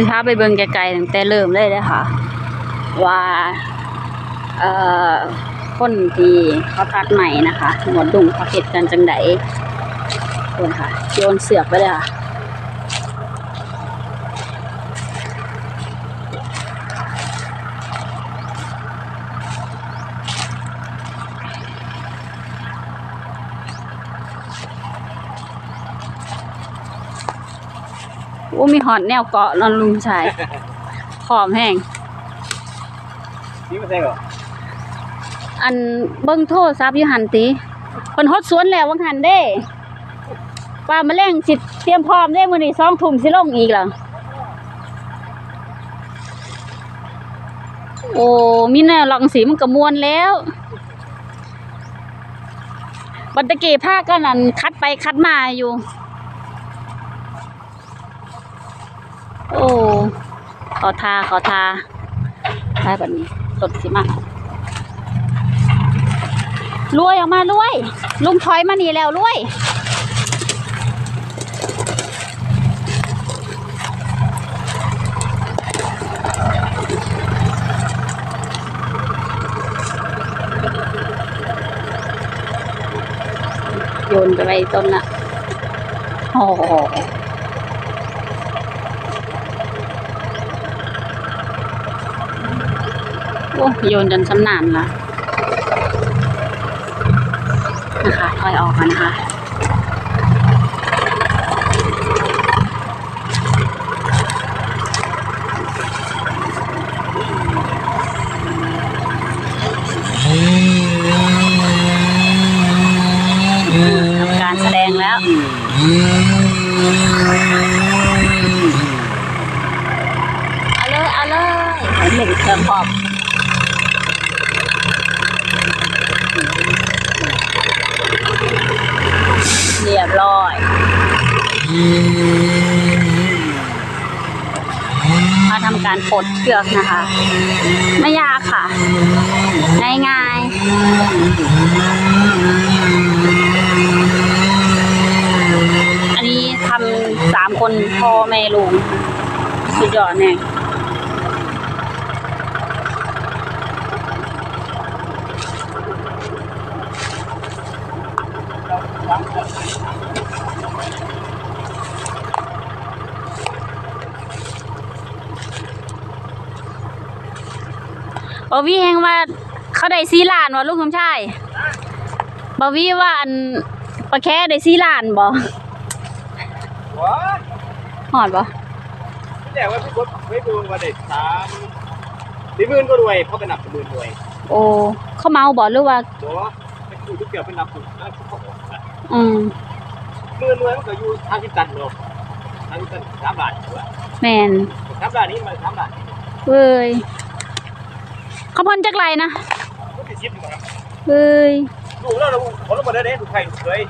สิพาไปเบิ่งไกลๆตั้งแต่เริ่มเลยเลยค่ะว่าเอ่อคนที่เขาทัดใหม่นะคะหมวดดุงเขาเห็ดกันจังไดคนค่ะโยนเสือกไปเลยค่ะ โอ้มีหอดแนวเกาะนอนลุงชายหอมแห้งนี่มันใช่เหรออันเบิ่งโทรศัพท์อยู่หันติเพิ่นฮดสวนแล้ววังหันเด้ว่าแมลงสิเตรียมพร้อมเด้มื้อนี้2ทุ่มสิลงอีกแล้วโอ้มีแนวหลังสีมันก็ม่วนแล้วบัดตะกี้พากันนั่นคัดไปคัดมาอยู่ โอ้ ขอทาขอทาได้แบบนี้สดสิมากรวยออกมารวย ลุงถอยมานี่แล้วรวยโยนไปไว้ต้นน่ะโอ้โห โอ้โยนจนชำนาญละนะคะถอยออกกันนะคะทำการแสดงแล้ว เอาเลย เอาเลยเหล็กเครื่องพร้อม เรียบร้อยมาทำการปลดเชือกนะคะ ไม่ยากค่ะ ง่ายๆ อันนี้ทำสามคนพ่อแม่ลุงสุดยอดแน่ บอวี่แหงว่าเขาได้ซีล้านวะลูกสมชายบอวี่ว่าอันปลาแค่ได้ซีล้านบ่ว้าหอดบ่ที่แรกว่าพี่บดไม่ดูว่าเด็กสามสี่หมื่นก็รวยเพราะเป็นหนักเป็นหมื่นรวย โอ้เขาเมาบ่หรือว่าบอกว่าเป็นคู่ทุกเกี่ยวเป็นหนักสุดแล้วเขาบ อกว่าอืมหมื่นรวยมันก็อยู่ทางที่ตันเนาะทางที่ตันสามบาทถูกป่ะแมนสามบาทนี้มันสามบาทเว้ยเขาพ่นจักไรนะก็ติดชิปอยู่ครับเว้ยดูแล้วเราผมต้องมาได้เด้ดูใครดูเคย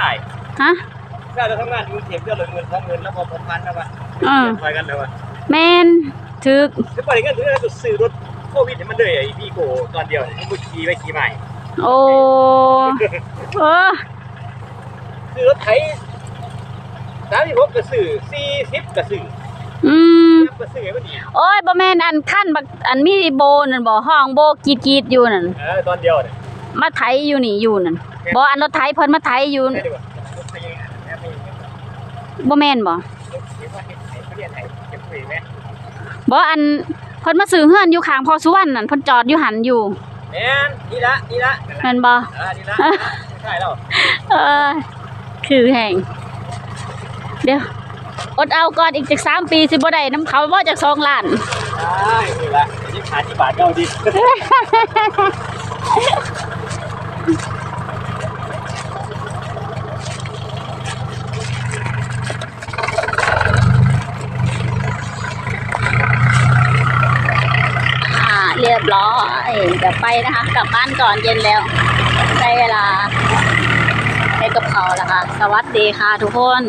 ถ่ายฮะถ้าเราทำงานอยู่เก็บเดือนละหมื่นสองหมื่นแล้วพอพอพันแล้ววะอ่าคอยกันแล้ววะแมนถึกถ้าปล่อยเงินถือเราจะซื้อรถโควิดให้มันเลยไอ้พี่โกตอนเดียวมันบุขี่ไปขี่ใหม่โอ้เออ ซื้อรถไถสามสิบหกกระสือสี่สิบกระสืออืมกระสือก็ดีโอ้ยบ่แม่นอันขั้นบักอันมีโบนั่นบ่ห้องโบกรีดกรีดอยู่นั่นเออตอนเดียวเนี่ยมาไถอยู่นี่อยู่นั่นบ่อันรถไถเพิ่นมาไถอยู่ได้ดีกว่ารถไถยังไงแม่ไม่ยังไงบ่แม่นบ่รถเก็บว่าเห็นไถเขาเรียนไถเก็บปุ๋ยไหมบ่อันเพิ่นมาซื้อเฮือนอยู่ข้างพอสุวรรณนั่นเพิ่นจอดอยู่หันอยู่แม่นนี่ละนี่ละแม่นบ่อ่านี่ละใช่แล้วเออ คือแห่งเดี๋ยวอดเอาก่อนอีกจากสามปีสิบ่ได้น้ำเขาบ่จากสองล้านใช่นี่ละนี่ขาดที่บาทเก้าดิอ่าเรียบร้อยเดี๋ยวไปนะคะ กลับบ้านก่อนเย็นแล้ว ได้เวลา ให้กับเขาละค่ะ สวัสดีค่ะทุกคน